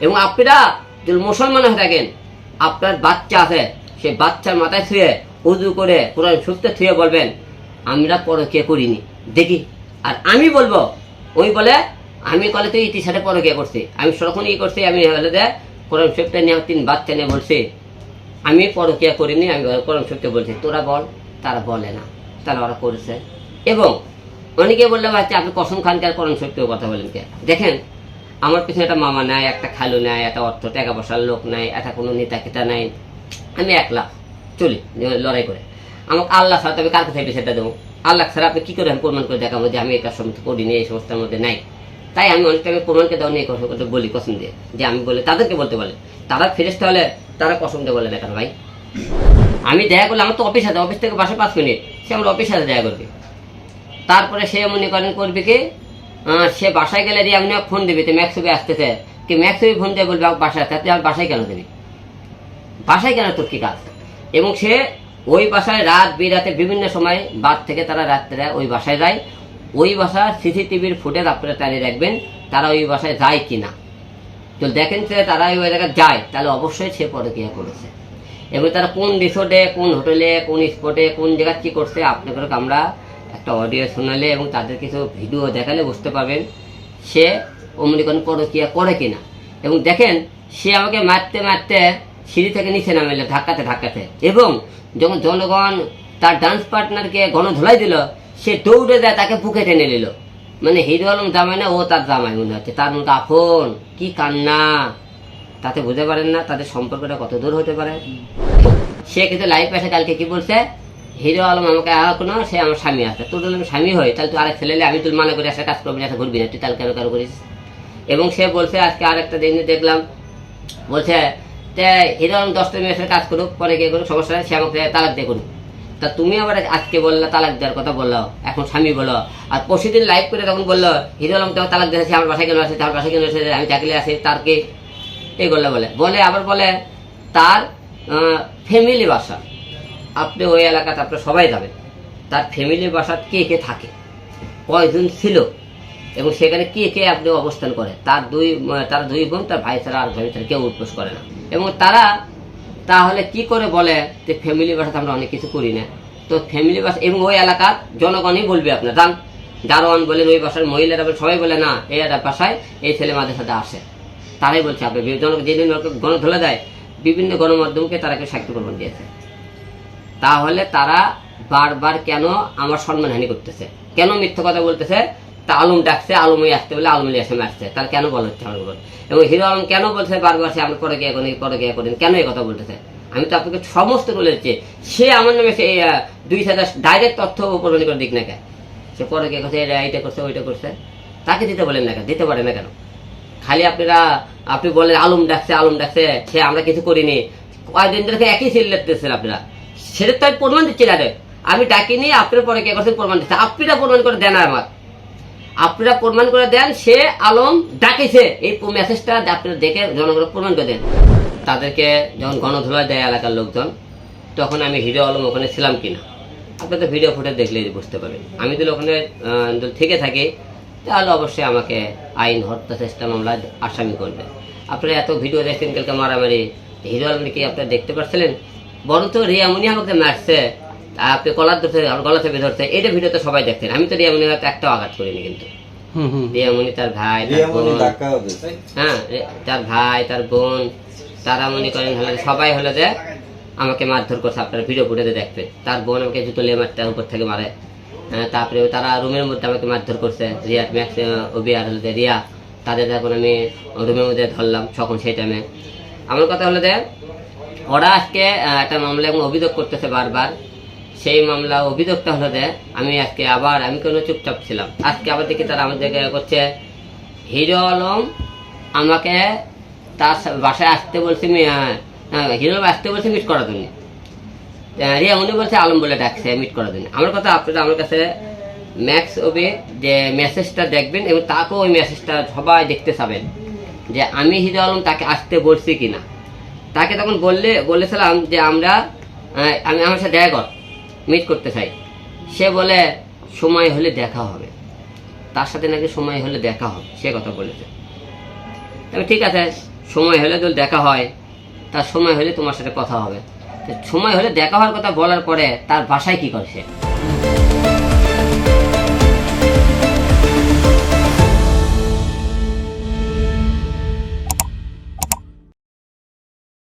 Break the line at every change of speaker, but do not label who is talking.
এবং আপনারা যদি মুসলমান হয়ে থাকেন, আপনার বাচ্চা আছে, সেই বাচ্চার মাথায় ছুঁয়ে উজু করে কোরআন সুস্থ ছুঁয়ে বলবেন, আমরা পরকে করিনি। দেখি, আর আমি বলব, ওই বলে, আমি কলে তুই ইতি সাথে পরকে করছি। আমি সরখন ই করছি, আমি হলে যে কোরআন শরীফটা নিয়ে তিন বাচ্চা নিয়ে বলছি। আমি পরকিয়া করিনি, আমি কোরআন শরীফটা বলছি। তোরা বল, তারা বলে না। তারা ওরা করেছে। এবং অনেকে বললে বাচ্চা আপনি কসম খানকার কোরআন শরীফেও কথা বলেন কে? দেখেন আমার পিছনে একটা মামা নাই, একটা খালু নাই, একটা অর্থ টাকা পয়সার লোক নাই, একটা কোনো নেতা কেতা নাই। আমি একলা চলি, লড়াই করে। আমাকে আল্লাহ তো আমি কার কোথায় বিষয়টা দেবো? আল্লাহ ছাড়া আপনি কি করে আমি প্রমাণ করে দেখাবো যে আমি কাজ সমস্ত করিনি, এই সমস্যার মধ্যে নাই? তাই আমি অনেক টাইমে প্রমাণকে দেওয়া নিয়ে কথা বলি কসম দিয়ে যে আমি বলে তাদেরকে বলতে বলে। তারা ফেরেস্তা হলে তারা কসম দিয়ে বলে না কেন ভাই? আমি দেখা করলে আমার তো অফিস আছে, অফিস থেকে বাসে পাঁচ মিনিট, সে আমার অফিস আছে দেখা করবে। তারপরে সে মনে করেন করবে কি সে বাসায় গেলে দিয়ে আপনি ফোন দেবে তো ম্যাক্সবি আসতেছে। কি ম্যাক্সবি ফোন দিয়ে বলবে বাসায় আসতে আমার বাসায় কেন দেবে? বাসায় কেন তোর কি কাজ? এবং সে ওই বাসায় রাত বিরাতে বিভিন্ন সময়, বাদ থেকে তারা রাত্রে ওই বাসায় যায়। ওই বাসার সিসিটিভির ফুটেজ আপনারা চালিয়ে রাখবেন তারা ওই বাসায় যায় কি না তো দেখেন যে তারা ওই জায়গায় যায়, তাহলে অবশ্যই সে পরকিয়া করেছে। এবং তারা কোন রিসোর্টে কোন হোটেলে কোন স্পটে কোন জায়গায় কি করছে আপনাদের আমরা একটা অডিও শোনালে এবং তাদের কিছু ভিডিও দেখালে বুঝতে পারবেন সে অমনি কোন পরকিয়া করে কিনা। এবং দেখেন, সে আমাকে মারতে মারতে সিঁড়ি থেকে নিচে নামাইলো ধাক্কাতে ধাক্কাতে। এবং যখন জনগণ তার ডান্স পার্টনারকে গণধোলাই দিল, সে দৌড়ে যায়, তাকে বুকে টেনে নিল। মানে হিরো আলম জামাই না, ও তার জামাই মনে হচ্ছে। তার মতো আপন, কি কান্না। তাতে বুঝতে পারেন না, তাদের সম্পর্কটা কত দূর হতে পারে। সে কিন্তু লাইভ এসে কালকে কি বলছে? হিরো আলম আমাকে এখনও সে আমার স্বামী আছে। তোর যদি আমি স্বামী হই, তাহলে তুই আরেক ছেলে আমি তুই মানা করে আসা কাজ করবি না ঘুরবি না। তুই তাহলে কেন কেন করিস? এবং সে বলছে, আজকে আরেকটা দিন দেখলাম। বলছে হিরো আলম দশটা মেয়ের কাজ করুক, পরে গিয়ে করুক, সমস্যা সে আমাকে তালাক দিয়ে করুক। তা তুমি আবার আজকে বললা, তালাক দেওয়ার কথা বলল। এখন স্বামী বলো। আর পরশুদিন লাইভ করে তখন বলল, হিরো আলম তোমার তালাক দিয়েছে আমার বাসায় কেন আছে তার বাসায় কেন এসেছে আমি চাকরি আছি তার কি? এইগুলো বলে। বলে আবার বলে, তার ফ্যামিলি বাসা। আপনি ওই এলাকাতে আপনার সবাই যাবেন। তার ফ্যামিলির বাসা কে কে থাকে, কয়জন ছিল এবং সেখানে কে কে আপনি অবস্থান করে তার দুই তার দুই বোন, তার ভাই ছাড়া আর ভাই ছাড়া কেউ উৎপোষ করে না। এবং তারা তাহলে কি করে বলে যে ফ্যামিলি বাসাতে আমরা অনেক কিছু করি না? তো ফ্যামিলি বাসা এবং ওই এলাকার জনগণই বলবে আপনার যান দারোয়ান বলেন, ওই বাসার মহিলারা সবাই বলে, না, এই একটা বাসায় এই ছেলে মাঝে সাথে আসে তারাই বলছে, আপনি যেদিন গণধোলা দেয়, বিভিন্ন গণমাধ্যমকে তারা কেউ সাক্ষী প্রমাণ দিয়েছে। তাহলে তারা বারবার কেন আমার সম্মানহানি করতেছে? কেন মিথ্যা কথা বলতেছে? তা আলম ডাকছে, আলমই আসতে বলে আলমই আসে আসছে। তার কেন বলা হচ্ছে আমার এবং হিরো আলম কেন বলছে বারবার সে আমি পরে গিয়ে করি পরে গিয়ে করেন, কেন এই কথা বলতেছে? আমি তো আপনাকে সমস্ত বলে দিচ্ছি, সে আমার নামে সে দুই হাজার ডাইরেক্ট তথ্য প্রদান করে দিক না সে পরে গিয়ে করছে এটা এইটা করছে, ওইটা করছে। তাকে দিতে বলেন না দিতে পারে না কেন? খালি আপনারা, আপনি বলেন আলম ডাকছে আলম ডাকছে, সে আমরা কিছু করিনি। কয়েকদিন ধরে একই সিল লিখতেছেন আপনারা। সেটা তো আমি প্রমাণ দিচ্ছি না রে। আমি ডাকিনি, আপনার পরে কে করছেন, প্রমাণ দিচ্ছে। আপনারা প্রমাণ করে দেন আমার আপনারা প্রমাণ করে দেন, সে আলম ডাকিছে। এই মেসেজটা আপনারা দেখে জনগণ প্রমাণ করে দেন। তাদেরকে যখন গণধোলা দেয় এলাকার লোকজন, তখন আমি হিরো আলম ওখানে ছিলাম কিনা? আপনার তো ভিডিও ফুটে দেখলেই বুঝতে পারবেন। আমি যদি ওখানে থেকে থাকি, তাহলে অবশ্যই আমাকে আইন, হত্যা, চেষ্টা, মামলা আসামি করবে। আপনারা এত ভিডিও দেখছেন কালকে মারামারি। হিরো আলম কি আপনারা দেখতে পাচ্ছিলেন বরং তো রিয়ামুনি আমাকে মারছে আপনি কলার ধরতে আমার গলা থেকে ধরছে এটা ভিডিও তো সবাই দেখছেন আমি তো রিয়া রিয়ামুনি একটা আঘাত করিনি কিন্তু।
হুম হুম।
রিয়ামুনি তার ভাই তার বোন। হ্যাঁ তার ভাই তার বোন তারা মনে করেন হলে সবাই হলো যে আমাকে মারধর করছে। আপনার ভিডিও ফুটেতে দেখবে তার বোন আমাকে জুতো লিয়ে মারতে উপর থেকে মারে। হ্যাঁ, তারপরে তারা রুমের মধ্যে আমাকে মারধর করছে। রিয়া ম্যাক্স ওবি আর হলো যে রিয়া তাদের এখন আমি রুমের মধ্যে ধরলাম তখন সেই টাইমে আমার কথা হলো যে ওরা আজকে একটা মামলা এবং অভিযোগ করতেছে বারবার। সেই মামলা অভিযোগটা হলো যে, আমি আজকে আবার, আমি কোনো চুপচাপ ছিলাম। আজকে আবার দেখি তারা আমাদেরকে করছে, হিরো আলম আমাকে তার বাসায় আসতে বলছে হিরো আসতে বলছে মিট করার জন্য। রিয়া, উনি বলছে আলম বলে ডাকছে মিট করার জন্য। আমার কথা আপনারা, আমার কাছে ম্যাক্স ওবে যে মেসেজটা দেখবেন এবং তাকেও ওই মেসেজটা সবাই দেখতে চাবেন যে, আমি হিরো আলম তাকে আসতে বলছি কিনা। তাকে তখন বললে, বলেছিলাম যে আমরা আমি আমার সাথে দেখা কর মিট করতে চাই। সে বলে, সময় হলে দেখা হবে। তার সাথে নাকি সময় হলে দেখা হবে, সে কথা বলেছে। তবে ঠিক আছে, সময় হলে তো দেখা হয়, তার সময় হলে তোমার সাথে কথা হবে। সময় হলে দেখা হওয়ার কথা বলার পরে তার বাসায় কি করছে